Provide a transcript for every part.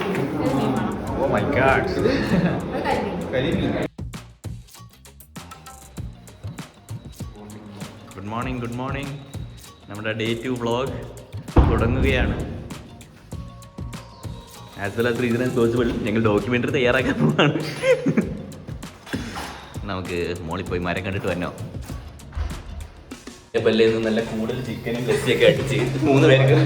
Oh my god good morning good morning നമ്മുടെ day two vlog തുടങ്ങുകയാണ്. As well as reason as possible ഞങ്ങൾ documentary തയ്യാറാക്കാൻ പോവാണ്. നമുക്ക് മോളിൽ പോയി മരം കണ്ടിട്ട് വന്നോ പല്ലിൽ നിന്ന് നല്ല കൂടുതൽ ചിക്കനും ലസ്സിയൊക്കെ അടിച്ച് മൂന്ന് പേർക്ക്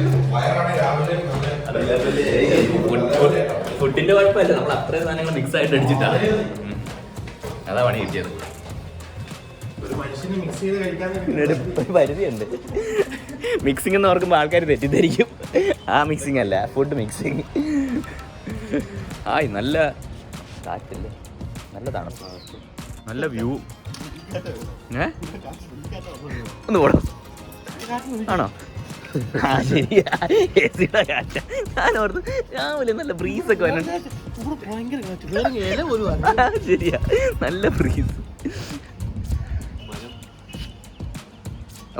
ഫുഡിന്റെ കുഴപ്പമില്ല. നമ്മൾ അത്രയും സാധനങ്ങൾ മിക്സ് ആയിട്ട് അടിച്ചിട്ടാണ്. അതാ പണി കിട്ടിയത്. ഒരു മനുഷ്യന് മിക്സ് ചെയ്ത് കഴിക്കാൻ ഒരു പരിധിയുണ്ട്. മിക്സിംഗ് എന്ന് ഓർക്കുമ്പോൾ ആൾക്കാർ തെറ്റിദ്ധരിക്കും. ആ മിക്സിംഗ് അല്ല ഫുഡ് മിക്സിംഗ് ആയി നല്ല കാറ്റല്ലേ? നല്ല തണുപ്പ്. നല്ല വ്യൂ ഒന്ന് പോടോ ആണോ? ആ ശരിയാ. എ സിയുടെ കാറ്റ. ഞാൻ ഓർത്ത് രാവിലെ നല്ല ബ്രീസ് ഒക്കെ ആ, ശരിയാ. നല്ല ബ്രീസ്.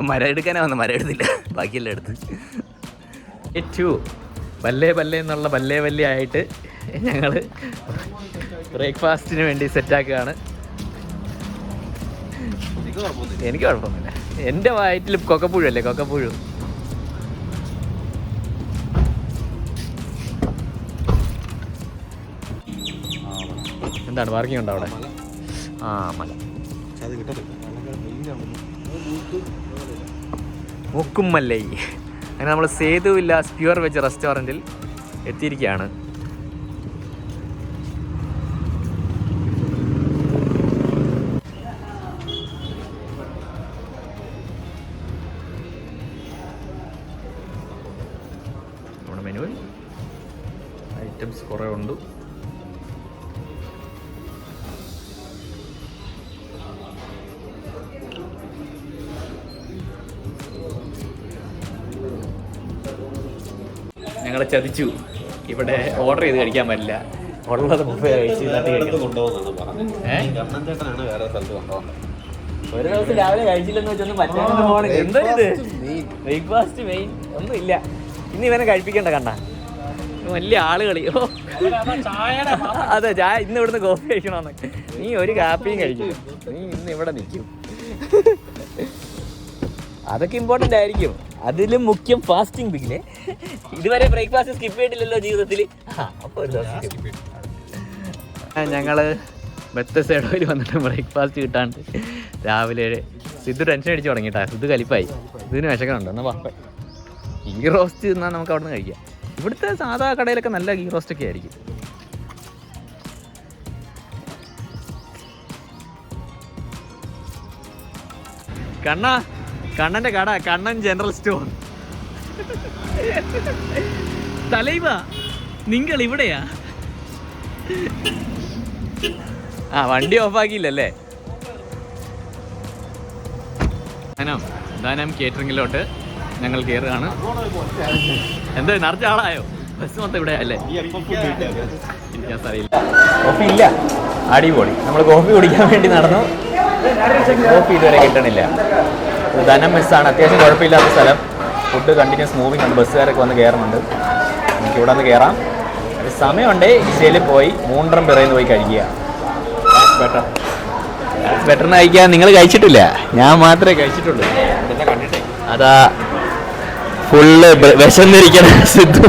മരം എടുക്കാനാ വന്ന. മരം എടുത്തില്ല. ബാക്കിയെല്ലാം എടുത്ത്. ഏറ്റു. വല്ലേ വല്ലേ എന്നുള്ള പല്ലേ പല്ലേ ആയിട്ട് ഞങ്ങൾ ബ്രേക്ക്ഫാസ്റ്റിന് വേണ്ടി സെറ്റാക്കുകയാണ്. എനിക്ക് കുഴപ്പമൊന്നുമില്ല. എന്റെ വയറ്റിൽ കൊക്കപ്പുഴു അല്ലേ? കൊക്കപ്പുഴു. എന്താണ്? പാർക്കിംഗ് ഉണ്ടോ അവിടെ? ആ മല. മുക്കും മല്ലേ മുക്കുമല്ലൈ അങ്ങനെ നമ്മൾ സേതുവില്ല പ്യുവർ വെജ് റെസ്റ്റോറന്റിൽ എത്തിയിരിക്കുകയാണ്. ചെയ്ത് കഴിക്കാൻ പറ്റില്ല. ഉള്ളത് ബുഫേ കഴിച്ച് ഇതായിട്ട് കഴിക്കണം. ഒരു ദിവസം രാവിലെ കഴിച്ചില്ലെന്ന് വെച്ചൊന്നും പറ്റാണ്ട് പോകണം. എന്തോ ഇത്? ബ്രേക്ക്ഫാസ്റ്റ് മെയിൻ ഒന്നും ഇല്ല. ഇന്ന് ഇവനെ കഴിപ്പിക്കണ്ട കണ്ട വലിയ ആളുകളി. ഓ. അതെ ചായ ഇന്ന് ഇവിടുന്ന് കോഫി കഴിക്കണമെന്ന് നീ ഒരു കാപ്പിയും കഴിക്കും. നീ ഇന്ന് ഇവിടെ നിൽക്കും. അതൊക്കെ ഇമ്പോർട്ടന്റ് ആയിരിക്കും. അതിലും മുഖ്യം ഫാസ്റ്റിംഗ് ബിഗിലെ ഇതുവരെ ബ്രേക്ക്ഫാസ്റ്റ് സ്കിപ്പ് ചെയ്തിട്ടില്ലല്ലോ ജീവിതത്തിൽ അപ്പോൾ ഒരു ദിവസം ഞങ്ങൾ ബെത്തസേഡോയിൽ വന്നിട്ട് ബ്രേക്ക്ഫാസ്റ്റ് കിട്ടാണ്ട് രാവിലെ സിദ്ധു ടെൻഷൻ അടിച്ച് തുടങ്ങിട്ടാ. സിദ്ധു കലിപ്പായി. ഇതിന് വിശക്കണുണ്ടോ എന്നാ പറഞ്ഞ ഈ റോസ്റ്റ് തിന്നാൽ നമുക്ക് അവിടെ നിന്ന് കഴിക്കാം. ഇവിടുത്തെ സാധാ കടയിലൊക്കെ നല്ല ഗീ റോസ്റ്റ് ഒക്കെ ആയിരിക്കും. കണ്ണ. കണ്ണന്റെ കട കണ്ണൻ ജനറൽ സ്റ്റോർ തലൈവ നിങ്ങൾ ഇവിടെയാ? ആ വണ്ടി ഓഫാക്കിയില്ലല്ലേ ധനം കേറ്ററിംഗിലോട്ട് ഞങ്ങൾ കയറുകയാണ് എന്താ നിറച്ച ആളായോ? ബസ് മൊത്തം ഇവിടെ അല്ലേ? എനിക്കറിയില്ല കോഫി ഇല്ല അടിപൊളി. നമ്മൾ കോഫി കുടിക്കാൻ വേണ്ടി നടന്നു. കോഫി ഇതുവരെ കിട്ടണില്ല. ധനം മിസ്സാണ്. അത്യാവശ്യം കുഴപ്പമില്ലാത്ത സ്ഥലം. ഫുഡ് കണ്ടിന്യൂസ് മൂവിങ് ഉണ്ട് ബസ്സുകാരൊക്കെ വന്ന് കയറുന്നുണ്ട് നമുക്ക് ഇവിടെ വന്ന് കയറാം സമയമുണ്ടേ. ഈശയിൽ പോയി മൂണ്ടറം പിറയിൽ പോയി കഴിക്കുക. ബെറ്റർ കഴിക്കാൻ നിങ്ങൾ കഴിച്ചിട്ടില്ല? ഞാൻ മാത്രമേ കഴിച്ചിട്ടുള്ളൂ. അതാ ഫുള്ള് വിശന്നിരിക്കണ സിദ്ധു.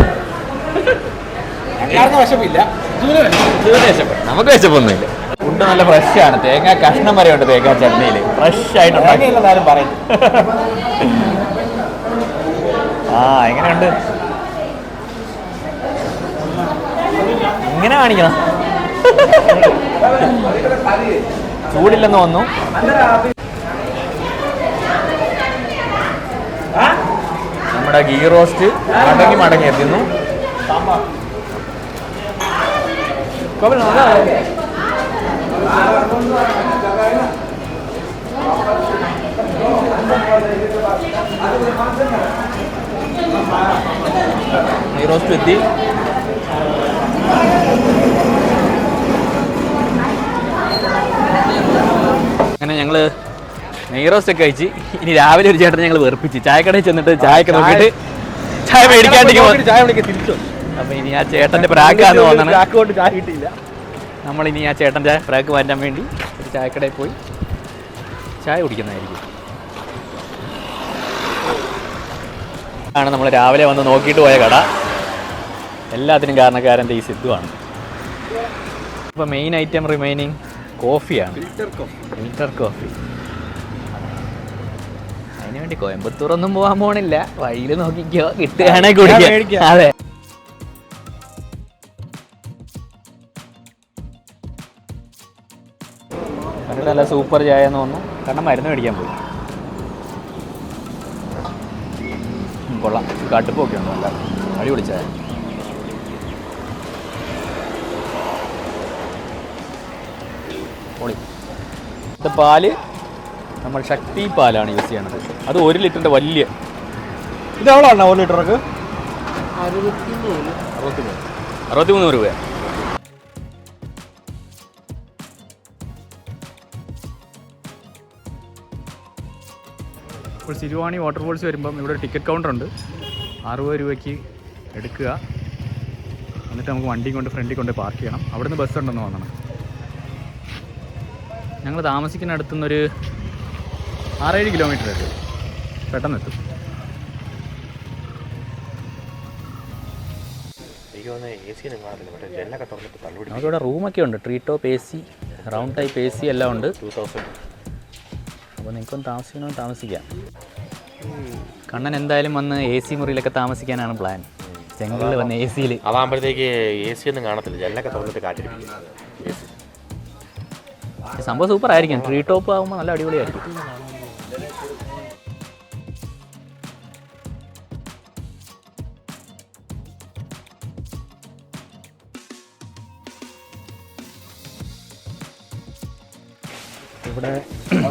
നമുക്ക് വിശപ്പൊന്നുമില്ല. ഫുഡ് നല്ല ഫ്രഷ് ആണ് തേങ്ങ കഷ്ണം വരെ ഉണ്ട് തേങ്ങ ചട്നിയിൽ ഫ്രഷ് ആയിട്ട് പറയും. ആ എങ്ങനെയുണ്ട്? ഇങ്ങനെ കാണിക്കണം. ചൂടില്ലെന്ന് വന്നു നമ്മുടെ ഗീ റോസ്റ്റ് മടങ്ങി മടങ്ങി എത്തുന്നു നല്ലതാ. ഗീ റോസ്റ്റ് എത്തി അങ്ങനെ ഞങ്ങൾ നെയ് റോസ്റ്റ് ഒക്കെ കഴിച്ച് ഇനി രാവിലെ ഒരു ചേട്ടനെ ഞങ്ങൾ വെറുപ്പിച്ച് ചായക്കടയിൽ ചെന്നിട്ട് ചായക്ക് നോക്കിയിട്ട് ചായ മേടിക്കാണ്ടിരിക്കും അപ്പൊ ഇനി ആ ചേട്ടന്റെ പ്രാക്കാന്ന് തോന്നണം ചായ കിട്ടിയില്ല നമ്മൾ ഇനി ആ ചേട്ടന്റെ ഫ്രാക്ക് മാറ്റാൻ വേണ്ടി ഒരു ചായക്കടയിൽ പോയി ചായ കുടിക്കുന്നതായിരിക്കും. ആണ് നമ്മൾ രാവിലെ വന്ന് നോക്കിയിട്ട് പോയ കട. എല്ലാത്തിനും കാരണക്കാരന്റെ ഈ സിദ്ധുവാണ് ഇപ്പോൾ മെയിൻ ഐറ്റം റിമൈനിങ് കോഫിയാണ്. ഫിൽറ്റർ കോഫി അതിനുവേണ്ടി കോഫി അതിന് വേണ്ടി കോയമ്പത്തൂർ ഒന്നും പോകാൻ പോണില്ല. വഴിയിൽ നോക്കിക്കോ കിട്ടുകയാണെങ്കിൽ കുടിക്കാം അതെ. നല്ല സൂപ്പർ ചായ എന്ന് തോന്നുന്നു. കാരണം മരുന്ന് മേടിക്കാൻ പോയി. കൊള്ളാം. കടുപ്പൊക്കെ ഉണ്ട് നല്ല അടിപൊളി ചായ. പൊളി. ഇത് പാൽ നമ്മൾ ശക്തി പാലാണ് യൂസ് ചെയ്യണത്. അത് ഒരു ലിറ്ററിന്റെ വലിയ ഇത് എവിടെ ഒരു ലിറ്ററൊക്കെ? അറുപത്തിമൂന്ന്. രൂപ ഇപ്പോൾ സിരുവാണി വാട്ടർഫോൾസ് വരുമ്പം ഇവിടെ ടിക്കറ്റ് കൗണ്ടർ ഉണ്ട്. അറുപത് രൂപയ്ക്ക് എടുക്കുക. എന്നിട്ട് നമുക്ക് വണ്ടി കൊണ്ട് ഫ്രണ്ടിൽ കൊണ്ട് പാർക്ക് ചെയ്യണം. അവിടുന്ന് ബസ് ഉണ്ടെന്ന് തോന്നണം. ഞങ്ങൾ താമസിക്കുന്ന അടുത്തുനിന്നൊരു ആറേഴ് കിലോമീറ്റർ എത്തും പെട്ടെന്ന് എത്തും. നമുക്കിവിടെ റൂമൊക്കെ ഉണ്ട്. Tree top A C round type A C എല്ലാം ഉണ്ട്. ടൂ തൗസൻഡ് അപ്പോൾ നിങ്ങൾക്കൊന്ന് താമസിക്കണമെന്ന് താമസിക്കാം. കണ്ണൻ എന്തായാലും വന്ന് എ സി മുറിയിലൊക്കെ താമസിക്കാനാണ് പ്ലാൻ ചെങ്കലിൽ വന്ന് എ സിയിൽ അതാകുമ്പോഴത്തേക്ക് എ സി ഒന്നും കാണത്തില്ല. ജനലൊക്കെ തുറന്നിട്ട് കാറ്റിരിക്കും സംഭവം സൂപ്പർ ആയിരിക്കും. ട്രീ ടോപ്പ് ആകുമ്പോൾ നല്ല അടിപൊളിയായിരിക്കും.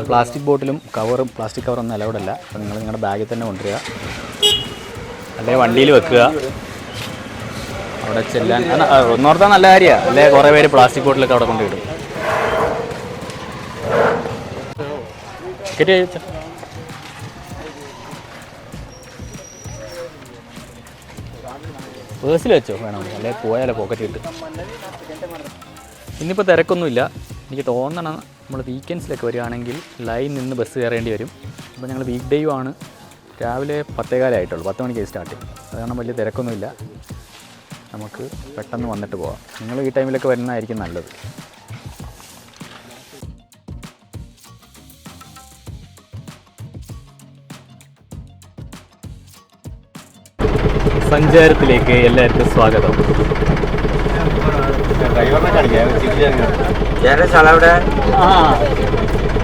പ്ലാസ്റ്റിക് ബോട്ടിലും കവറും പ്ലാസ്റ്റിക് കവറൊന്നും അലൗഡ് അപ്പം അപ്പോൾ നിങ്ങൾ നിങ്ങളുടെ ബാഗിൽ തന്നെ കൊണ്ടുവരിക. അല്ലെങ്കിൽ വണ്ടിയിൽ വെക്കുക. അവിടെ ചെല്ലാൻ ഒന്നോർത്താൽ നല്ല കാര്യമാണ് അല്ലേ കുറേ പേര് പ്ലാസ്റ്റിക് ബോട്ടിലൊക്കെ അവിടെ കൊണ്ടുവിടും പേഴ്സിൽ വെച്ചോ? വേണമെങ്കിൽ അല്ലെ പോയാലോ പോക്കറ്റ് ഇട്ട്. ഇന്നിപ്പോൾ തിരക്കൊന്നുമില്ല. എനിക്ക് തോന്നണം നമ്മൾ വീക്കെൻഡ്സിലൊക്കെ വരികയാണെങ്കിൽ ലൈൻ നിന്ന് ബസ് കയറേണ്ടി വരും. അപ്പോൾ ഞങ്ങൾ വീക്ക് ഡേയും ആണ് രാവിലെ പത്തേകാലായിട്ടുള്ളൂ പത്ത് മണിക്ക് സ്റ്റാർട്ട് ചെയ്യും അത് കാരണം വലിയ തിരക്കൊന്നുമില്ല. നമുക്ക് പെട്ടെന്ന് വന്നിട്ട് പോകാം നിങ്ങൾ ഈ ടൈമിലൊക്കെ വരുന്നതായിരിക്കും നല്ലത്. സഞ്ചാരത്തിലേക്ക് എല്ലാവർക്കും സ്വാഗതം.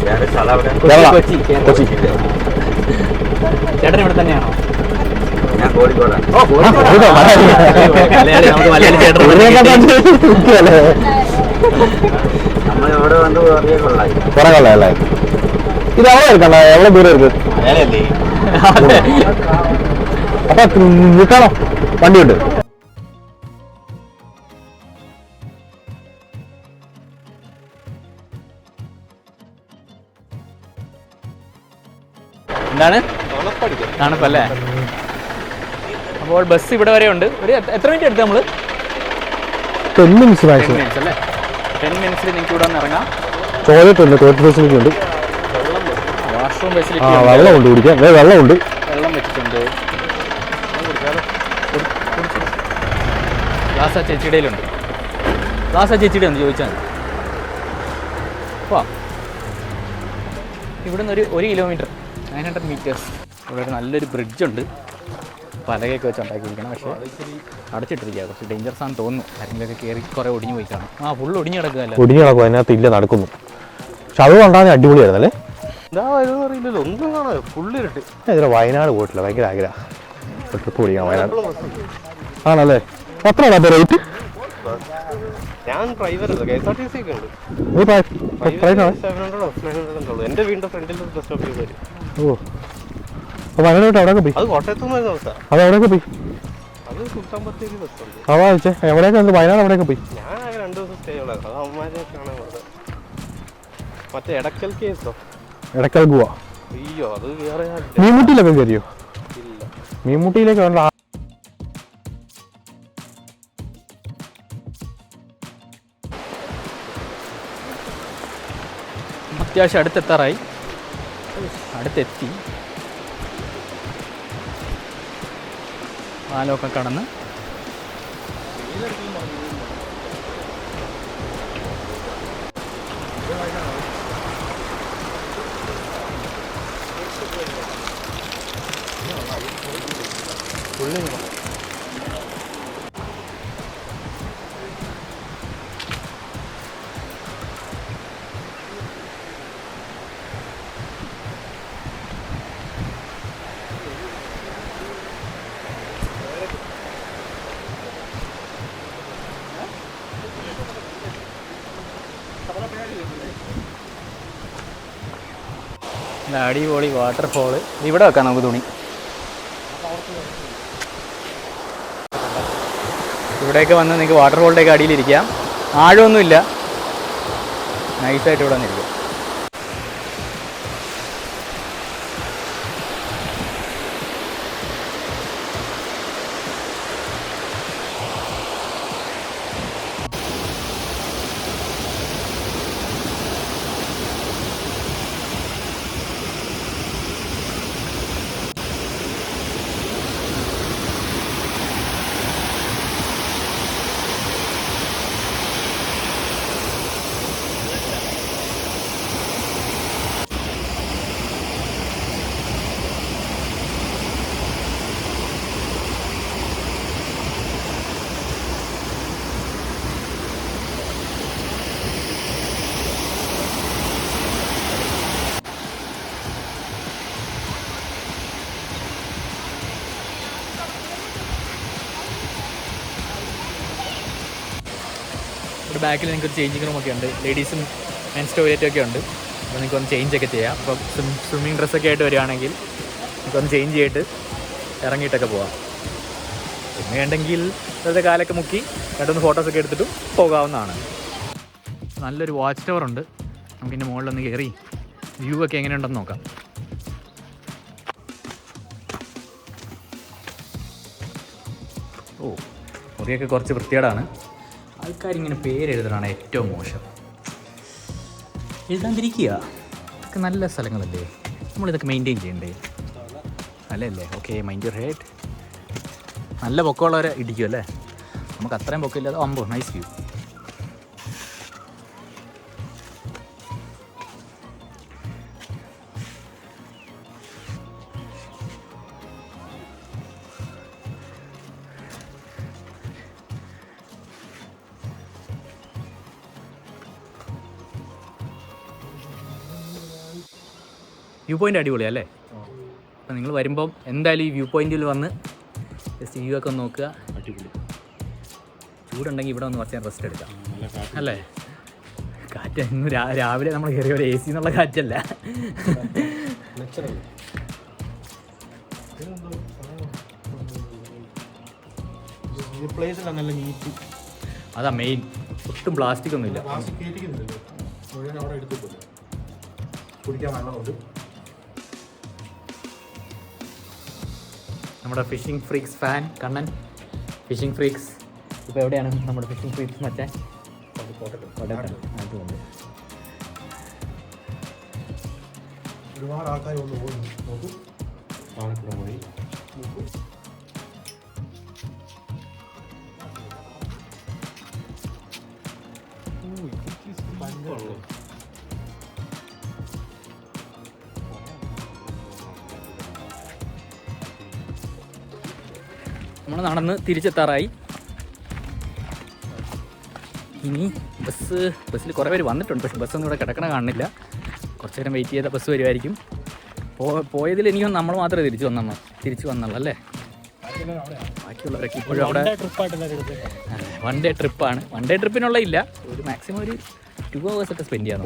എന്റെ സ്ഥലം കൊച്ചി കൊച്ചി ചേട്ടൻ തന്നെയാണോ? ഞാൻ വന്ന് ഇത് അവിടെ എടുക്കണ്ട എവിടെ ദൂരം എടുക്ക് അപ്പൊ നിൽക്കണോ വണ്ടി ഉണ്ട്. എന്താണ്? തണുപ്പല്ലേ? അപ്പോൾ ബസ് ഇവിടെ വരെ ഉണ്ട്. ഒരു എത്ര- മിനിറ്റ് എടുത്ത് നമ്മൾ ടെൻ മിനിറ്റ്സ് മിനിറ്റ്സ് അല്ലേ? ടെൻ മിനിറ്റ്സിൽ നിങ്ങൾക്ക് ഇവിടെ വന്ന് ഇറങ്ങാം. ടോയ്ലറ്റ് ഉണ്ട് ടോയ്ലറ്റ് ഫെസിലിറ്റി ഉണ്ട്. വാഷ്റൂം ആ ഫെസിലിറ്റി വെള്ളമുണ്ട് കുടിക്കാൻ. വേ വെള്ളമുണ്ട് വെള്ളം വെച്ചിട്ടുണ്ട്. ഗ്ലാസ് ആ ചേച്ചിയുടെയിലുണ്ട് ഗ്ലാസ് ആ ചേച്ചിയുടെ ഒന്ന് ചോദിച്ചാൽ ഇവിടുന്ന് ഒരു ഒരു കിലോമീറ്റർ നയൻ ഹൺഡ്രഡ് മീറ്റേഴ്സ്. ഇവിടെ ഒരു നല്ലൊരു ബ്രിഡ്ജുണ്ട് പലകയൊക്കെ വെച്ച് ഉണ്ടാക്കിയിരിക്കണം. പക്ഷേ അടച്ചിട്ടിരിക്കുക കുറച്ച് ഡേഞ്ചറസ് ആണെന്ന് തോന്നുന്നു. ആരെങ്കിലൊക്കെ കയറി കുറേ ഒടിഞ്ഞു പോയി കാണും. ആ ഫുള്ള് ഒടിഞ്ഞു കിടക്കുകയല്ല? ഒടിഞ്ഞു കിടക്കും. അതിനകത്ത് ഇല്ല നടക്കുന്നു. പക്ഷെ അത് കൊണ്ടാണ് അടിപൊളിയായിരുന്നു അല്ലേ എന്താ വരുമെന്ന് അറിയില്ലല്ലോ ഒന്നും കാണാ ഫുള്ള് ഇരട്ടി. ഞാൻ ഇതുവരെ വയനാട് പോയിട്ടില്ല. ഭയങ്കര ആഗ്രഹം. ട്രിപ്പ് പിടിക്കണം വയനാട്. ആണല്ലേ? എത്ര റേറ്റ് ഞാൻ driver K S R T C ഒക്കെ ഉണ്ട്. എന്റെ വീടിന്റെ ഫ്രണ്ടിൽ ബസ് സ്റ്റോപ്പ് ചെയ്ത് തരും. ഓ. അപ്പൊ വയനാട് അവിടെ പോയി. അത് കോട്ടയത്തുനിന്നായിരുന്നു പോയി. അത് വയനാട് അവിടെയൊക്കെ പോയി. ഞാൻ ആകെ രണ്ട് ദിവസം സ്റ്റേ ഉള്ളത്. അത് ഇടക്കൽ കേസോ ഇടക്കൽ അയ്യോ അത് വേറെ ഇല്ല. അത്യാവശ്യം അടുത്തെത്താറായി. അടുത്തെത്തി. പാലമൊക്കെ കടന്ന്. അടിപൊളി വാട്ടർഫോൾ ഇവിടെ വെക്കാം നമുക്ക് തുണി. ഇവിടെയൊക്കെ വന്ന് നിങ്ങൾക്ക് വാട്ടർഫോളിന്റെയൊക്കെ അടിയിലിരിക്കാം ആഴമൊന്നുമില്ല. നൈസായിട്ട് ഇവിടെ വന്നിരിക്കാം. ഇവിടെ ബാക്കിൽ നിങ്ങൾക്ക് ഒരു ചേഞ്ചിങ് റൂമൊക്കെ ഉണ്ട്. ലേഡീസും മെൻസ് ടോയ്ലറ്റും ഒക്കെ ഉണ്ട്. അപ്പോൾ നിങ്ങൾക്ക് ഒന്ന് ചേഞ്ച് ഒക്കെ ചെയ്യാം. അപ്പോൾ സ്വിമ്മിങ് ഡ്രസ്സൊക്കെ ആയിട്ട് വരികയാണെങ്കിൽ നമുക്കൊന്ന് ചേഞ്ച് ചെയ്തിട്ട് ഇറങ്ങിയിട്ടൊക്കെ പോവാം. പിന്നെ വേണ്ടെങ്കിൽ വെറുതെ കാലൊക്കെ മുക്കി രണ്ടൊന്ന് ഫോട്ടോസൊക്കെ എടുത്തിട്ടും പോകാവുന്നതാണ്. നല്ലൊരു വാച്ച് ടവർ ഉണ്ട്. നമുക്കിന്റെ മുകളിലൊന്ന് കയറി വ്യൂ ഒക്കെ എങ്ങനെയുണ്ടെന്ന് നോക്കാം. ഓ മുറിയൊക്കെ കുറച്ച് വൃത്തികേടാണ്. ആൾക്കാരിങ്ങനെ പേരെഴുതാനാണ് ഏറ്റവും മോശം. എഴുതാണ്ടിരിക്കുക. ഇതൊക്കെ നല്ല സ്ഥലങ്ങളല്ലേ? നമ്മളിതൊക്കെ മെയിന്റെയിൻ ചെയ്യണ്ടേ? അല്ലേ ഓക്കെ മൈൻഡ് യുവർ ഹെഡ് നല്ല പൊക്കമുള്ളവരെ ഇടിക്കും അല്ലേ നമുക്ക് അത്രയും പൊക്കമില്ലാതെ അമ്പോ നൈസ് വ്യൂ പോയിന്റ് അടിപൊളിയല്ലേ അല്ലേ? അപ്പോൾ നിങ്ങൾ വരുമ്പം എന്തായാലും ഈ വ്യൂ പോയിന്റിൽ വന്ന് ജസ്റ്റ് വ്യൂ ഒക്കെ ഒന്ന് നോക്കുക. അടിപൊളി. ചൂടുണ്ടെങ്കിൽ ഇവിടെ വന്ന് കുറച്ച് നേരം റെസ്റ്റ് എടുക്കാം. അല്ലേ? കാറ്റ് ഇന്ന് രാവിലെ നമ്മൾ കയറിയ ഒരു എ സി എന്നുള്ള കാറ്റല്ല. അതാ മെയിൻ ഒട്ടും പ്ലാസ്റ്റിക് ഒന്നുമില്ല. കുടിക്കാൻ വെള്ളമുണ്ട് നമ്മുടെ fishing freaks fan Kannan. Fishing freaks ഇപ്പോൾ എവിടെയാണ് നമ്മുടെ ഫിഷിംഗ് ഫ്രീക്സ് മറ്റേ? അതുകൊണ്ട് ഒരുപാട് ആൾക്കാർ ഒന്ന് പോകുന്നു നോക്കൂ പോയി. നോക്കൂ. നമ്മൾ നടന്ന് തിരിച്ചെത്താറായി. ഇനി ബസ് ബസ്സിൽ കുറേ പേര് വന്നിട്ടുണ്ട് പക്ഷെ ബസ്സൊന്നും ഇവിടെ കിടക്കണ കാണുന്നില്ല. കുറച്ച് നേരം വെയിറ്റ് ചെയ്ത ബസ് വരുമായിരിക്കും പോ പോയതിൽ എനിക്കൊന്ന് നമ്മൾ മാത്രമേ തിരിച്ചു വന്നു തിരിച്ചു വന്നുള്ളൂ അല്ലേ? ബാക്കിയുള്ളവരൊക്കെ ഇപ്പോഴും അവിടെ വൺ ഡേ ട്രിപ്പാണ് വൺ ഡേ ട്രിപ്പിനുള്ള ഇല്ല. ഒരു മാക്സിമം ഒരു ടു അവേഴ്സ് ഒക്കെ സ്പെൻഡ് ചെയ്യാൻ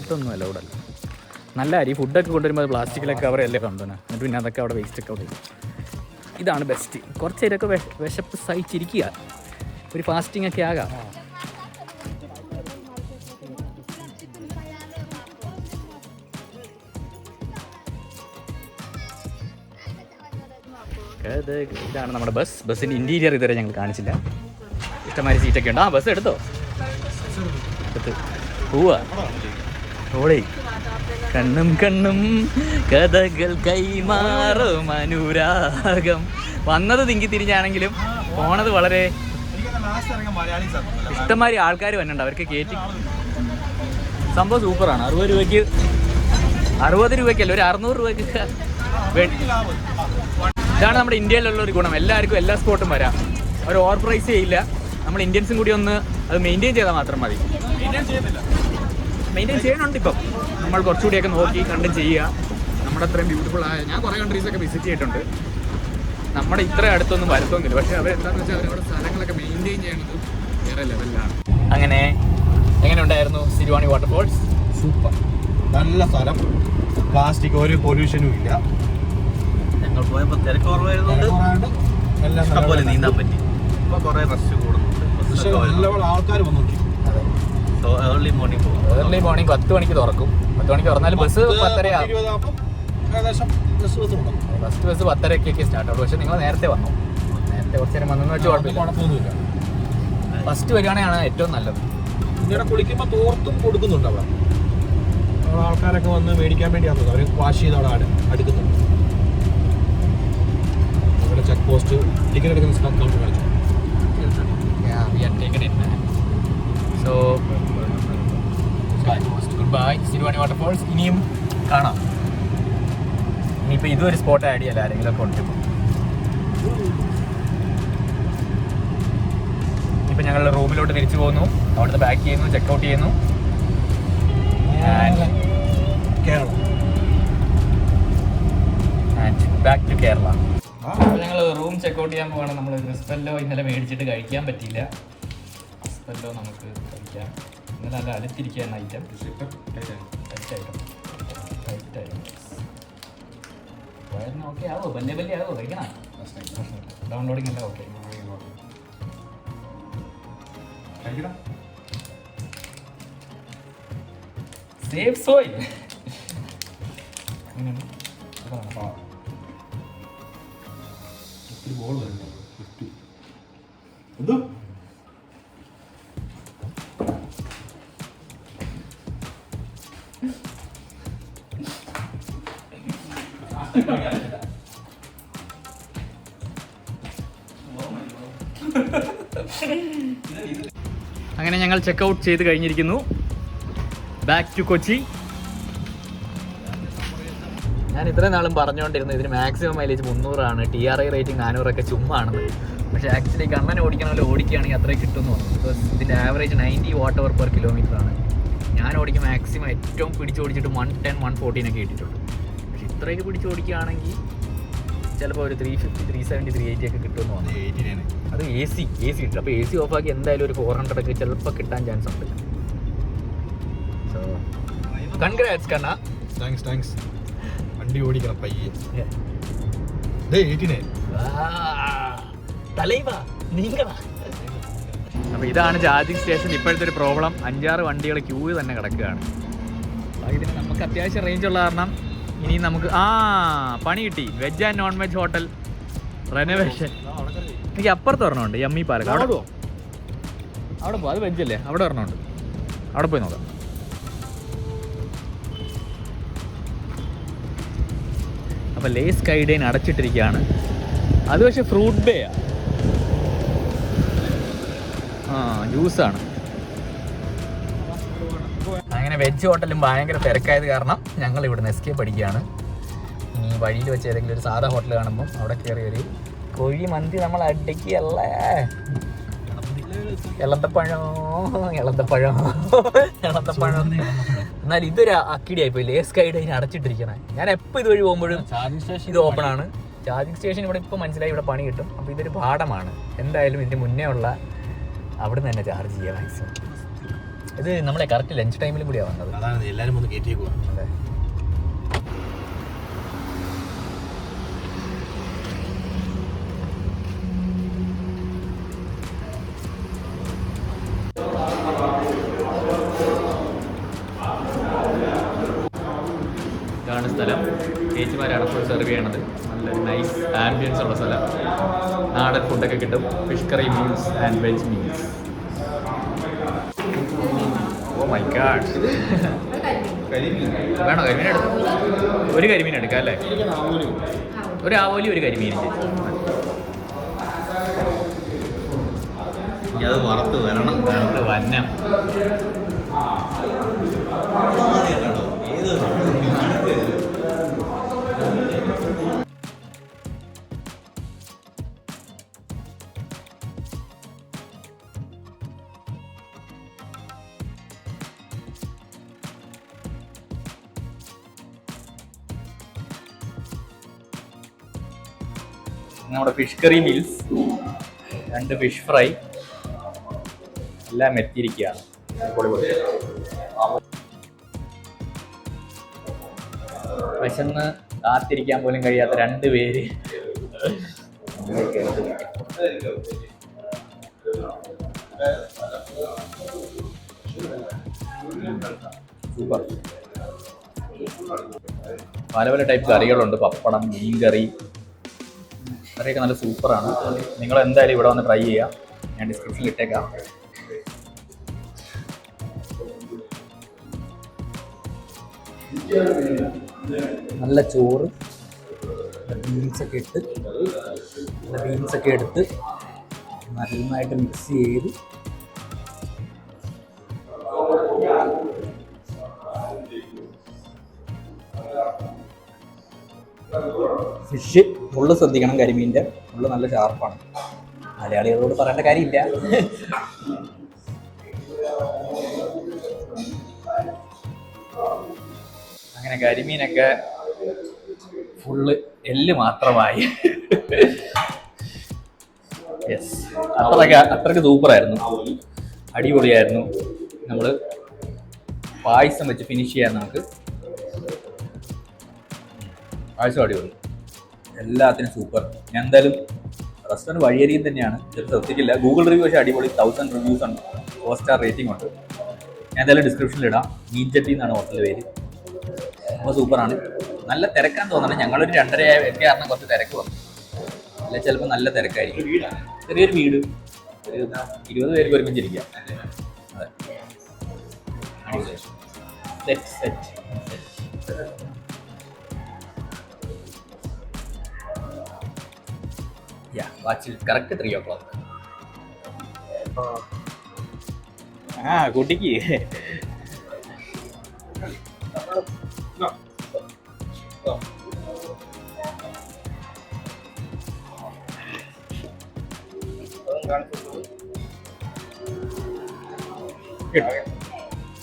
ഫുഡൊന്നും അല്ല നല്ല അരി ഫുഡൊക്കെ കൊണ്ടുവരുമ്പോൾ പ്ലാസ്റ്റിക്കിലൊക്കെ കവറല്ലേ കൊണ്ടുവന്നെ എന്നിട്ട് പിന്നെ അതൊക്കെ അവിടെ വേസ്റ്റ് ഒക്കെ അവിടെ. ഇതാണ് ബെസ്റ്റ് കുറച്ച് നേരമൊക്കെ വിശപ്പ് സഹിച്ചിരിക്കുക. ഒരു ഫാസ്റ്റിംഗ് ഒക്കെ ആകാം. ഇത് ഇതാണ് നമ്മുടെ ബസ് ബസ്സിന്റെ ഇന്റീരിയർ ഇതുവരെ ഞങ്ങൾ കാണിച്ചില്ല. ഇഷ്ടമായ സീറ്റൊക്കെ ഉണ്ട്. ആ ബസ് എടുത്തോ? എടുത്ത്. പോവാ. ഓളേ കണ്ണും കണ്ണും കഥകൾ കൈമാറും അനുരാഗം. വന്നത് തിങ്കി തിരിഞ്ഞാണെങ്കിലും പോണത് വളരെ ഇഷ്ടംമാതിരി ആൾക്കാർ വന്നിട്ടുണ്ട്. അവർക്ക് കയറ്റി സംഭവം സൂപ്പറാണ് അറുപത് രൂപയ്ക്ക് അറുപത് രൂപയ്ക്കല്ല ഒരു അറുന്നൂറ് രൂപയ്ക്ക് ഇതാണ് നമ്മുടെ ഇന്ത്യയിലുള്ള ഒരു ഗുണം. എല്ലാവർക്കും എല്ലാ സ്പോട്ടും വരാം. അവർ ഓവർ പ്രൈസ് ചെയ്യില്ല. നമ്മൾ ഇന്ത്യൻസും കൂടി ഒന്ന് അത് മെയിന്റെയിൻ ചെയ്താൽ മാത്രം മതി. മെയിന്റെയിൻ ചെയ്യണുണ്ട് ഇപ്പം. നമ്മൾ കുറച്ചുകൂടിയൊക്കെ നോക്കി കണ്ട് ചെയ്യുക. നമ്മുടെ അത്രയും ബ്യൂട്ടിഫുൾ ആയ ഞാൻ കുറേ കൺട്രീസ് ഒക്കെ വിസിറ്റ് ചെയ്തിട്ടുണ്ട്. നമ്മുടെ ഇത്ര അടുത്തൊന്നും വരത്തൊന്നുമില്ല. പക്ഷെ അവർ എന്താണെന്ന് വെച്ചാൽ അവരവിടെ സ്ഥലങ്ങളൊക്കെ മെയിന്റെയിൻ ചെയ്യണത് വേറെ ലെവലിലാണ് അങ്ങനെ എങ്ങനെ ഉണ്ടായിരുന്നു സിരുവാണി വാട്ടർഫോൾസ് സൂപ്പർ. നല്ല സ്ഥലം. പ്ലാസ്റ്റിക് ഒരു പൊല്യൂഷനും ഇല്ല. ഞങ്ങൾ പോയപ്പോൾ തിരക്ക് പോലെ നീന്താൻ പറ്റി. ഇപ്പോൾ കുറേ റഷ് കൂടുന്നുണ്ട് ആൾക്കാർ വന്നു സോ ഏർലി മോർണിംഗ് പോകും ഏർലി മോർണിംഗ് പത്ത് മണിക്ക് തുറക്കും. പത്ത് മണിക്ക് തുറന്നാൽ ബസ് പത്തരയാകും ഫസ്റ്റ് ബസ് പത്തരക്കൊക്കെ സ്റ്റാർട്ട് ആവും പക്ഷെ നിങ്ങൾ നേരത്തെ വന്നു. നേരത്തെ കുറച്ച് നേരം വന്നെന്ന് വെച്ചാൽ കുഴപ്പമില്ല. ഫസ്റ്റ് വരികയാണെന്നാണ് ഏറ്റവും നല്ലത്. ഇങ്ങനെ കുളിക്കുമ്പോൾ തോർത്തും കൊടുക്കുന്നുണ്ട് അവിടെ ആൾക്കാരൊക്കെ വന്ന് മേടിക്കാൻ വേണ്ടിയാണ് അവർ വാഷ് ചെയ്ത് അവിടെ അടു- അടുക്കുന്നുണ്ട്. അവിടെ ചെക്ക് പോസ്റ്റ് ടിക്കറ്റ് എടുക്കുന്ന കൗണ്ടർ കാണിച്ചു Yeah, goodbye, സിരുവാണി വാട്ടർഫോൾസ് ഇനിയും കാണാം. ഇനിയിപ്പോൾ ഇതും ഒരു സ്പോട്ട് ആഡ് ചെയ്യല്ല ആരെങ്കിലും ഉണ്ട് ഇപ്പം ഞങ്ങൾ റൂമിലോട്ട് തിരിച്ചു പോകുന്നു. അവിടുന്ന് ബാക്ക് ചെയ്യുന്നു ചെക്കൗട്ട് ചെയ്യുന്നു. ബാക്ക് ടു കേരള അപ്പോൾ ഞങ്ങൾ റൂം ചെക്കൗട്ട് ചെയ്യാൻ പോകണം നമ്മൾ ക്രിസ്പെല്ലോ ഇന്നലെ മേടിച്ചിട്ട് കഴിക്കാൻ പറ്റിയില്ല. ക്രിസ്പെല്ലോ നമുക്ക് കഴിക്കാം. ഇന്നലെ നല്ല അടുത്തിരിക്കുകയാണ് item tight item tight item വയറിന് ഓക്കെ ആവോ? വലിയ വലിയ ആവോ? കഴിക്കണം. ഡൗൺലോഡിംഗ് അല്ല ഓക്കെ സേഫ് സോയിൽ അങ്ങനെയാണ് അതാണ്. അങ്ങനെ ഞങ്ങൾ ചെക്കൗട്ട് ചെയ്ത് കഴിഞ്ഞിരിക്കുന്നു. Back to Kochi. ഞാൻ ഇത്രയും നാളും പറഞ്ഞുകൊണ്ടിരുന്നു ഇതിന് മാക്സിമം മൈലേജ് മുന്നൂറാണ്. ടി ആർ ഐ റേറ്റിംഗ് നാനൂറൊക്കെ ചുമ്മാ ആണെന്ന് പക്ഷേ ആക്ച്വലി കണ്ണൻ ഓടിക്കണ പോലെ ഓടിക്കുകയാണെങ്കിൽ അത്രയും കിട്ടുമെന്ന് തോന്നുന്നു ബിക്കോസ് ഇതിന്റെ average ninety watt hour per kilometre ആണ്. ഞാൻ ഓടിക്കും മാക്സിമം ഏറ്റവും പിടിച്ചോടിച്ചിട്ട് വൺ ടെൻ വൺ ഫോർട്ടീൻ ഒക്കെ ഇട്ടിട്ടുണ്ട് പക്ഷേ ഇത്രയൊക്കെ പിടിച്ചോടിക്കുകയാണെങ്കിൽ ചിലപ്പോൾ ഒരു three fifty three seventy three eighty ഒക്കെ കിട്ടുമെന്ന് തോന്നുന്നു അത് എ സി എ സി ഉണ്ട്. അപ്പോൾ എ സി ഓഫാക്കി എന്തായാലും ഒരു ഫോർ ഹൺഡ്രഡ് ഒക്കെ ചിലപ്പോൾ കിട്ടാൻ ചാൻസ് ഉണ്ട്. So congrats Kanna. Thanks thanks വണ്ടി ഓടിക്കണം പയ്യെ. അപ്പോൾ ഇതാണ് ചാർജിങ് സ്റ്റേഷൻ ഇപ്പോഴത്തെ ഒരു പ്രോബ്ലം. അഞ്ചാറ് വണ്ടികൾ ക്യൂ തന്നെ കിടക്കുകയാണ്. ഇതിന് നമുക്ക് അത്യാവശ്യം റേഞ്ച് ഉള്ള കാരണം ഇനി നമുക്ക് ആ പണി കിട്ടി. Veg and non veg hotel renovation എനിക്ക് അപ്പുറത്ത് ഒരെണ്ണമുണ്ട് എം ഇ പാർക്ക് അവിടെ അവിടെ പോ അത് വെജല്ലേ അവിടെ ഒരെണ്ണമുണ്ട് അവിടെ പോയി നോക്കാം. അപ്പോൾ ലേസ് കൈഡൈൻ ഡൈൻ അടച്ചിട്ടിരിക്കുകയാണ്. അത് പക്ഷേ ഫ്രൂട്ട് ബേ ആ. ജ്യൂസാണ്. അങ്ങനെ വെജ് ഹോട്ടലും ഭയങ്കര തിരക്കായത് കാരണം ഞങ്ങൾ ഇവിടുന്ന് എസ്കേപ്പ് അടിക്കുകയാണ്. ഇനി വഴിയിൽ വെച്ച് ഏതെങ്കിലും ഒരു സാധാ ഹോട്ടൽ കാണുമ്പോൾ അവിടെ കയറി ഒരു കോഴി മന്തി നമ്മൾ അടിക്കുകയല്ലേ ഇളന്തപ്പഴം? ഇളന്തപ്പഴം? ഇളന്തപ്പഴം. എന്നാൽ ഇതൊരു അക്കിടി പോയി ലേസ് ഗൈഡ് അതിന് അടച്ചിട്ടിരിക്കണേ. ഞാൻ എപ്പോൾ ഇതുവഴി പോകുമ്പോഴും ചാർജിങ് സ്റ്റേഷൻ ഇത് ഓപ്പൺ ആണ്. ചാർജിങ് സ്റ്റേഷൻ ഇവിടെ ഇപ്പോൾ മനസ്സിലായി ഇവിടെ പണി കിട്ടും. അപ്പോൾ ഇതൊരു പാഠമാണ്. എന്തായാലും ഇതിന് മുന്നേ ഉള്ള അവിടെ നിന്ന് തന്നെ ചാർജ് ചെയ്യുക മാക്സിമം ഇത് നമ്മളെ കറക്റ്റ് ലഞ്ച് ടൈമിലും കൂടിയാണ് വന്നത്. എല്ലാരും ഒന്ന് കയറ്റി അതെ. നല്ലൊരു നൈസ് ആംബിയൻസ് ഉള്ള സ്ഥലം. നാടൻ ഫുഡൊക്കെ കിട്ടും. Fish curry meals and veg meals oh my god വേണോ കരിമീൻ എടുക്കാം ഒരു കരിമീൻ എടുക്കാം അല്ലേ? ഒരു ആവോലി ഒരു കരിമീൻ. അത് വറുത്ത് വരണം. വറുത്ത് വന്നം നമ്മുടെ ഫിഷ് കറി മീൽസ് രണ്ട് ഫിഷ് ഫ്രൈ എല്ലാം എത്തിയിരിക്കുകയാണ്. വിശന്ന് കാത്തിരിക്കാൻ പോലും കഴിയാത്ത രണ്ട് പേര്. പല പല ടൈപ്പ് കറികളുണ്ട്. പപ്പടം മീൻ കറി കറിയൊക്കെ നല്ല സൂപ്പറാണ്. നിങ്ങൾ എന്തായാലും ഇവിടെ വന്ന് ട്രൈ ചെയ്യുക ഞാൻ ഡിസ്ക്രിപ്ഷനിൽ ഇട്ടേക്കാം. നല്ല ചോറ് ബീൻസൊക്കെ ഇട്ട് നല്ല ബീൻസൊക്കെ എടുത്ത് നന്നായിട്ട് മിക്സ് ചെയ്ത് ഫിഷ് മുള്ള് ശ്രദ്ധിക്കണം കരിമീന്റെ മുള്ള് നല്ല ഷാർപ്പാണ് മലയാളികളോട് പറയേണ്ട കാര്യമില്ല. അങ്ങനെ കരിമീനൊക്കെ ഫുള്ള് എല്ല് മാത്രമായി. യെസ് അത്രയ്ക്ക് അത്രയ്ക്ക് സൂപ്പറായിരുന്നു അടിപൊളിയായിരുന്നു. നമ്മൾ പായസം വെച്ച് ഫിനിഷ് ചെയ്യാൻ നമുക്ക് പായസം അടിപൊളി. എല്ലാത്തിനും സൂപ്പർ ഞാൻ എന്തായാലും റെസ്റ്റോറന്റ് വഴിയരിയും തന്നെയാണ്. ഇത് ശ്രദ്ധിക്കില്ല. ഗൂഗിൾ റിവ്യൂ പക്ഷേ അടിപൊളി. തൗസൻഡ് റിവ്യൂസ് ഉണ്ട്. ഫോർ സ്റ്റാർ റേറ്റിംഗ് ഉണ്ട്. ഞാൻ എന്തായാലും ഡിസ്ക്രിപ്ഷനിൽ ഇടാം. മീൻ ചട്ടി എന്നാണ് ഹോട്ടലിന്റെ പേര്. അപ്പോൾ സൂപ്പറാണ് നല്ല തിരക്കാൻ തോന്നണം. ഞങ്ങളൊരു രണ്ടര ഒക്കെ കാരണം കുറച്ച് തിരക്ക് വന്നു. അല്ലെ ചിലപ്പോൾ നല്ല തിരക്കായിരിക്കും. ചെറിയൊരു വീട്. ഇരുപത് പേർക്ക് ഒരുമിച്ചിരിക്കാം അതെ. അടിപൊളി. സെറ്റ് സെറ്റ് യാ വാച്ചിൽ കറക്റ്റ് ത്രീ ഓ ക്ലോക്ക് ആ കുട്ടിക്ക്.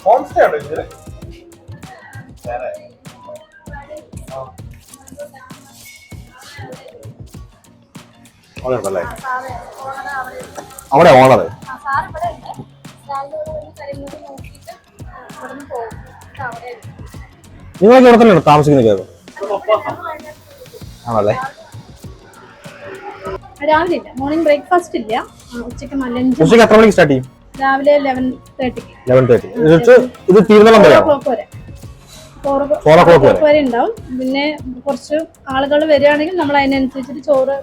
ഹോം സ്റ്റേ ആണ് ഇതിൽ? അവിടെ ഉണ്ടല്ലേ അവിടെ ഓണർ. ആ, സാർ ഇവിടെ ഉണ്ട്. സാറിന്റെ ഒരു കാര്യങ്ങൾ നോക്കിയിട്ട് ആ, പോകും. അവിടെ ഉണ്ട്. നിങ്ങളൊക്കെ ഇവിടെ തന്നെയാണ് താമസിക്കുന്നത് കേട്ടോ ആണല്ലേ? രാവിലെ ഇല്ല. മോർണിംഗ് ബ്രേക്ക്ഫാസ്റ്റ് ഇല്ല. ഉച്ചയ്ക്ക് ലഞ്ച് ഉച്ചയ്ക്ക് എത്ര മണിക്ക് സ്റ്റാർട്ട് ചെയ്യും? രാവിലെ ലെവൻ തേർട്ടിക്ക് ലെവൻ തേർട്ടി ഇത് വരെയാണോ ക്ലോക്ക് വരെ ഫോർ o'clock വരെ. വരെ ഉണ്ടാവും. പിന്നെ കുറച്ച് ആളുകൾ വരികയാണെങ്കിൽ നമ്മൾ അതിനനുസരിച്ചിട്ട് ചോറ്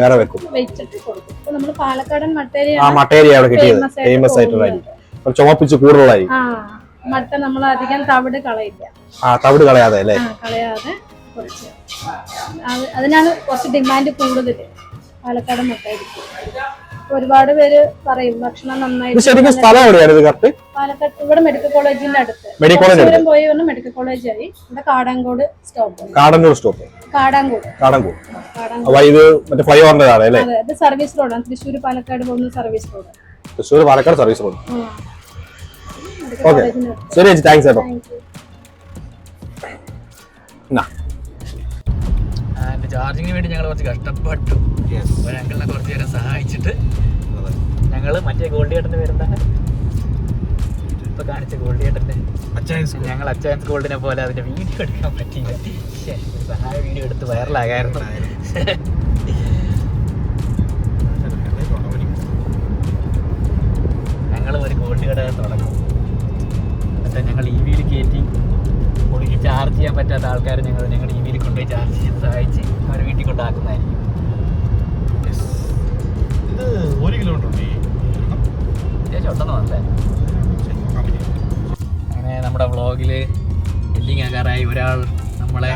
വേറെ വെക്കും. വെച്ചിട്ട് കൊടുക്കും. ഇപ്പൊ നമ്മൾ പാലക്കാടൻ മട്ടേരി ആ മട്ടേരി അവിടെ കിട്ടിയത്. ഫേമസ് ആയിട്ടുള്ളതായിരിക്കും ചുമപ്പിച്ച് കൂടുതലായിരിക്കും മട്ട നമ്മൾ അധികം തവിട് കളയില്ല. ആ തവിട് കളയാതെ അല്ലേ? കളയാതെ കുറച്ച്. അതിനാണ് കുറച്ച് ഡിമാൻഡ് കൂടുതൽ പാലക്കാടൻ മുട്ടായിരിക്കും ഒരുപാട് പേര് പറയും ഭക്ഷണം നന്നായിട്ട് ശരിക്കും സ്ഥലം എവിടെയാണ് ഇത് കറക്റ്റ്? പാലക്കാട് ഇവിടെ മെഡിക്കൽ കോളേജിന്റെ അടുത്ത്. മെഡിക്കൽ കോളേജ് പോയി വന്ന് മെഡിക്കൽ കോളേജ് ആയി. ഇവിടെ കാടാങ്കോട് സ്റ്റോപ്പ് കാടന്നൂർ സ്റ്റോപ്പ് കാടാങ്കോട്. കാടാങ്കോട്. ഇത് മറ്റേ ഫ്ലൈ ഓവറിന്റെ താഴെ അല്ലേ? അതെ ഇത് സർവീസ് റോഡാണ് തൃശ്ശൂർ പാലക്കാട് പോകുന്ന service road Thrissur Palakkad service road okay ശരി ചേച്ചി താങ്ക്സ് കേട്ടോ. എന്നാ ചാർജിങ്ങിന് വേണ്ടി ഞങ്ങൾ കുറച്ച് കഷ്ടപ്പെട്ടു. ഒരു അങ്കിളിനെ കുറച്ച് നേരം സഹായിച്ചിട്ട്. ഞങ്ങൾ മറ്റേ ഗോൾഡ് ചേട്ടന്റെ പേരെന്താണ്? ഇപ്പൊ കാണിച്ച ഗോൾഡ് ചേട്ടന്റെ ഞങ്ങൾ അച്ചായൻസ് ഗോൾഡിനെ പോലെ അതിന്റെ വീഡിയോ എടുക്കാൻ പറ്റിയില്ല സഹായ വീഡിയോ എടുത്ത് വൈറലാകായിരുന്നു. ഞങ്ങൾ ഒരു ഗോൾഡ് കട തുടങ്ങും. എന്നിട്ട് ഞങ്ങൾ ഇ വിയിൽ കയറ്റി. ചാർജ് ചെയ്യാൻ പറ്റാത്ത ആൾക്കാർ ഞങ്ങൾ ഞങ്ങളുടെ ഇ വിയിൽ കൊണ്ടുപോയി ചാർജ് ചെയ്ത് സഹായിച്ച് അവർ വീട്ടിൽ കൊണ്ടാക്കുന്നതായിരിക്കും. ഇത് ഒരു കിലോമീറ്റർ ഉണ്ട് ഈ അത്യാവശ്യം ഉണ്ടെന്ന്. അങ്ങനെ നമ്മുടെ വ്ളോഗിൽ എൻഡിങ് ആകാറായി. ഒരാൾ നമ്മളെ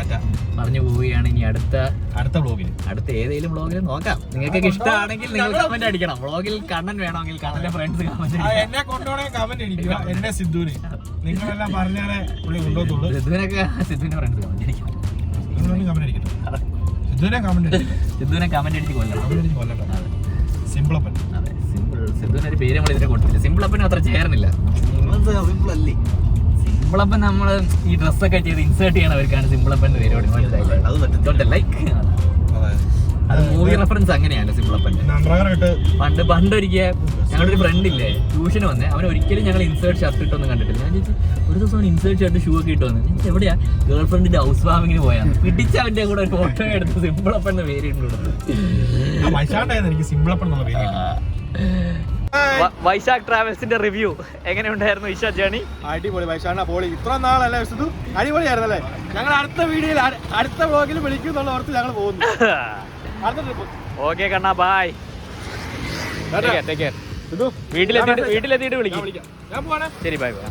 പറഞ്ഞു പോവുകയാണ്. ഇനി അടുത്ത അടുത്ത വ്ളോഗിൽ അടുത്ത ഏതെങ്കിലും വ്ളോഗിൽ നോക്കാം. നിങ്ങൾക്ക് ഇഷ്ടമാണെങ്കിൽ നിങ്ങൾ കമന്റ് അടിക്കണം. വ്ളോഗിൽ കണ്ണൻ വേണമെങ്കിൽ കണ്ണന്റെ ഫ്രണ്ട്സ് കമന്റ് എന്നെ കൊണ്ടുപോകണമെങ്കിൽ കമന്റ് അടിക്കുക. എന്നെ സിദ്ധുവിന്. നിങ്ങളെല്ലാം പറഞ്ഞാലേ പുള്ളി കൊണ്ടുപോകത്തുള്ളൂ. സിദ്ധുവിനൊക്കെ കമന്റ് നിങ്ങളൊന്നും കമന്റ് അടിക്കട്ടെ സിദ്ധുവിനെ കമന്റ് സിദ്ധുവിനെ അടിച്ച് കൊല്ലണം. സിമ്പിളപ്പൻ. അതെ. സിമ്പിൾ സിദ്ധുവിന് ഒരു പേര് നമ്മൾ ഇതിനെ കൊടുത്തില്ല സിമ്പിൾ അപ്പൻ അത്ര ചേർന്നില്ല. സിമ്പിൾ അല്ലേ? സിമ്പിൾ അപ്പൻ നമ്മൾ ഈ ഡ്രസ്സൊക്കെ ചെയ്ത് ഇൻസേർട്ട് ചെയ്യണവർക്കാണ് സിമ്പിൾ അപ്പൻ പേര് അത്. ലൈക്ക് അത് മൂവി റെഫറൻസ് അങ്ങനെയല്ല നമ്പ്രകാരമായിട്ട് പണ്ട് പണ്ടൊരിക്കൽ ഞങ്ങളുടെ ഒരു ഫ്രണ്ട് ഇല്ലേ ട്യൂഷന് വന്നേ. അവൻ ഒരിക്കലും ഞങ്ങൾ ഇൻസേർട്ട് ഷർട്ട് ഇട്ടൊന്നും കണ്ടിട്ടില്ല. ഞാൻ ചോദിച്ചു ഒരു ദിവസം അവൻ ഇൻസേർട്ട് ഷർട്ട് ഷൂ ഒക്കെ ഇട്ട് വന്നു എവിടെയാ? ഗേൾ ഫ്രണ്ടിന്റെ ഹൗസ് വാമിങ്ങിന് പോയാന്ന് പിടിച്ച അവന്റെ കൂടെ ഒരു ഫോട്ടോ എടുത്ത് സിമ്പിൾ അപ്പൻ എന്ന പേര് എനിക്ക് സിമ്പിളപ്പൻ എന്നുള്ള പേര് വൈശാഖ് ട്രാവൽസിന്റെ റിവ്യൂ എങ്ങനെ ഉണ്ടായിരുന്നു ഇഷ ജേണി അടിപൊളി വൈശാഖ പോളി. ഇത്ര നാളല്ലേ വിശുദ്ധു? അടിപൊളിയായിരുന്നല്ലേ? ഞങ്ങൾ അടുത്ത വീഡിയോയിൽ അടുത്ത ബ്ലോഗിൽ വിളിക്കും എന്നുള്ള ഓർത്ത് ഞങ്ങൾ പോകുന്നു. ഓക്കെ കണ്ണാ ബായ് വീട്ടിലെത്തിയിട്ട് വീട്ടിലെത്തിയിട്ട് വിളിക്കും. ശരി ബൈ ബൈ